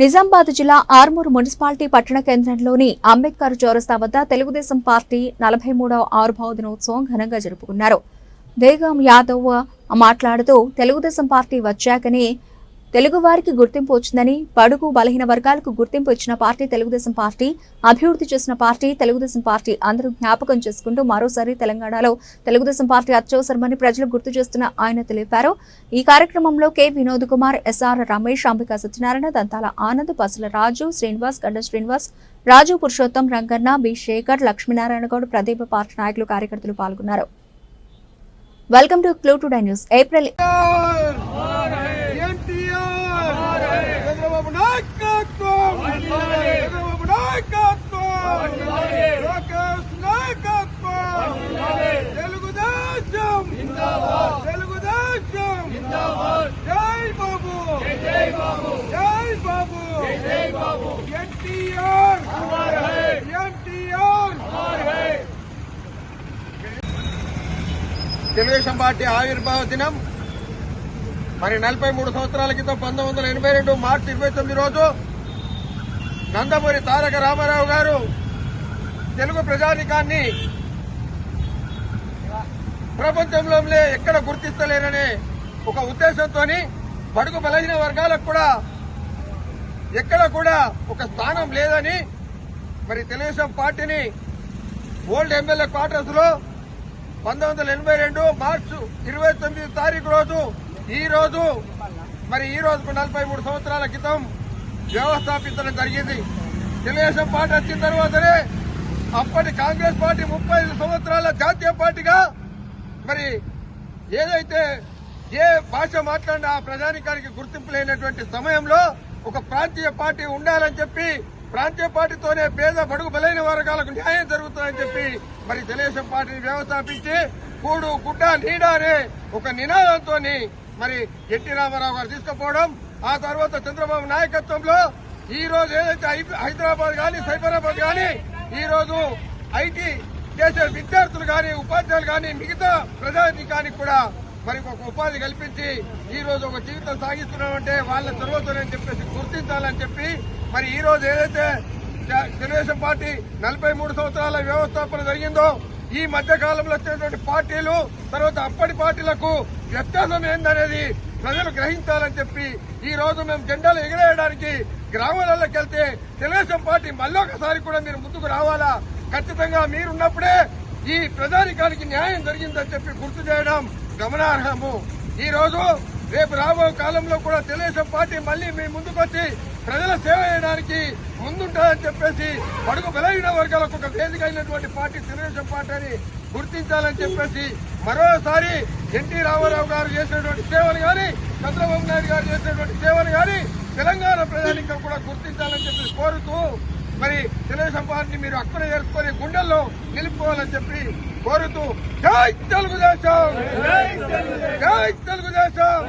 నిజామాబాద్ జిల్లా ఆర్మూరు మున్సిపాలిటీ పట్టణ కేంద్రంలోని అంబేద్కర్ చౌరస్తా వద్ద తెలుగుదేశం పార్టీ నలభై మూడవ ఆరుభావ దినోత్సవం ఘనంగా జరుపుకున్నారు. దేగం యాదవ్ మాట్లాడుతూ తెలుగుదేశం పార్టీ వచ్చాకనే తెలుగువారికి గుర్తింపు వచ్చిందని బడుగు బలహీన వర్గాలకు గుర్తింపు ఇచ్చిన పార్టీ తెలుగుదేశం పార్టీ అభివృద్ధి చేసిన పార్టీ తెలుగుదేశం పార్టీ అందరూ జ్ఞాపకం చేసుకుంటూ మరోసారి తెలంగాణలో తెలుగుదేశం పార్టీ అత్యవసరమని ప్రజలు గుర్తు చేస్తున్న ఆయన తెలిపారు. ఈ కార్యక్రమంలో K. Vinod Kumar S R Ramesh Ambika Satyanarayana Dantala Anand Pasula Raju Srinivas Gadda Srinivas Raju Purushottam Ranganna B. Sekhar Lakshminarayana Goud Pradeepa party నాయకులు కార్యకర్తలు పాల్గొన్నారు. Welcome to clue today news April NTR Chandrababu నాయకత్వం చంద్రబాబు నాయకత్వం లోకేష్ నాయకత్వం తెలుగుదేశం తెలుగుదేశం జై బాబు జై బాబు జై బాబు జై బాబు ఎన్టీఆర్ ఎన్టీఆర్ తెలుగుదేశం పార్టీ ఆవిర్భావ దినం. మరి నలభై మూడు సంవత్సరాల క్రితం పంతొమ్మిది వందల ఎనభై రెండు మార్చి ఇరవై తొమ్మిది రోజు నందమూరి తారక రామారావు గారు తెలుగు ప్రజానికాన్ని ప్రపంచంలోనే ఎక్కడ గుర్తిస్తలేరనే ఒక ఉద్దేశంతో బడుగు బలహీన వర్గాలకు కూడా ఎక్కడ కూడా ఒక స్థానం లేదని మరి తెలుగుదేశం పార్టీని ఓల్డ్ ఎమ్మెల్యే క్వార్టర్స్లో పంతొమ్మిది వందల ఎనభై రెండు మార్చి ఇరవై తొమ్మిది తారీఖు రోజు ఈ రోజు మరి ఈ రోజుకు నలభై మూడు సంవత్సరాల క్రితం వ్యవస్థాపించడం జరిగింది. తెలుగుదేశం పార్టీ వచ్చిన తర్వాతనే అప్పటి కాంగ్రెస్ పార్టీ ముప్పై ఐదు సంవత్సరాల జాతీయ పార్టీగా మరి ఏదైతే ఏ భాష మాట్లాడినా ఆ ప్రజానికానికి గుర్తింపు లేనటువంటి సమయంలో ఒక ప్రాంతీయ పార్టీ ఉండాలని చెప్పి ప్రాంతీయ పార్టీతోనే పేద బడుగు బలైన వర్గాలకు న్యాయం జరుగుతుందని చెప్పి మరి తెలుగుదేశం పార్టీని వ్యవస్థాపించి కూడు గుడ్డ నీడ అనే ఒక నినాదంతో మరి ఎన్టీ రామారావు గారు తీసుకుపోవడం ఆ తర్వాత చంద్రబాబు నాయకత్వంలో ఈ రోజు ఏదైతే హైదరాబాద్ కానీ సైబరాబాద్ కానీ ఈ రోజు ఐటీ చేసే విద్యార్థులు కానీ ఉపాధ్యాయులు కానీ మిగతా ప్రజానికానికి కూడా మరి ఒక ఉపాధి కల్పించి ఈ రోజు ఒక జీవితం సాగిస్తున్నామంటే వాళ్ళ చొరవతోనని చెప్పేసి గుర్తించాలని చెప్పి మరి ఈ రోజు ఏదైతే తెలుగుదేశం పార్టీ నలభై మూడు సంవత్సరాల వ్యవస్థాపన జరిగిందో ఈ మధ్య కాలంలో వచ్చేటువంటి పార్టీలు తర్వాత అప్పటి పార్టీలకు వ్యత్యాసం ఏందనేది ప్రజలు గ్రహించాలని చెప్పి ఈ రోజు మేము జెండాలు ఎగిరేయడానికి గ్రామాలలోకి వెళ్తే తెలుగుదేశం పార్టీ మళ్ళొకసారి కూడా మీరు ముందుకు రావాలా? ఖచ్చితంగా మీరున్నప్పుడే ఈ ప్రజానికానికి న్యాయం జరిగిందని చెప్పి గుర్తు చేయడం గమనార్హము. ఈ రోజు రేపు రాబో కాలంలో కూడా తెలుగుదేశం పార్టీ మళ్ళీ మీ ముందుకొచ్చి ప్రజల సేవ చేయడానికి ముందుంటారని చెప్పేసి పడుగు బలహీన వర్గాలకు ఒక వేదిక అయినటువంటి పార్టీ తెలుగుదేశం పార్టీ అని గుర్తించాలని చెప్పేసి మరోసారి ఎన్టీ రామారావు గారు చేసినటువంటి సేవలు కానీ చంద్రబాబు నాయుడు గారు చేసినటువంటి సేవలు కానీ తెలంగాణ ప్రజానికం కూడా గుర్తించాలని చెప్పి కోరుతూ మరి తెలుగుదేశం పార్టీని మీరు అక్కడ చేసుకొని గుండెల్లో నిలుపుకోవాలని చెప్పి కోరుతూ జై తెలుగుదేశం! జై తెలుగుదేశం!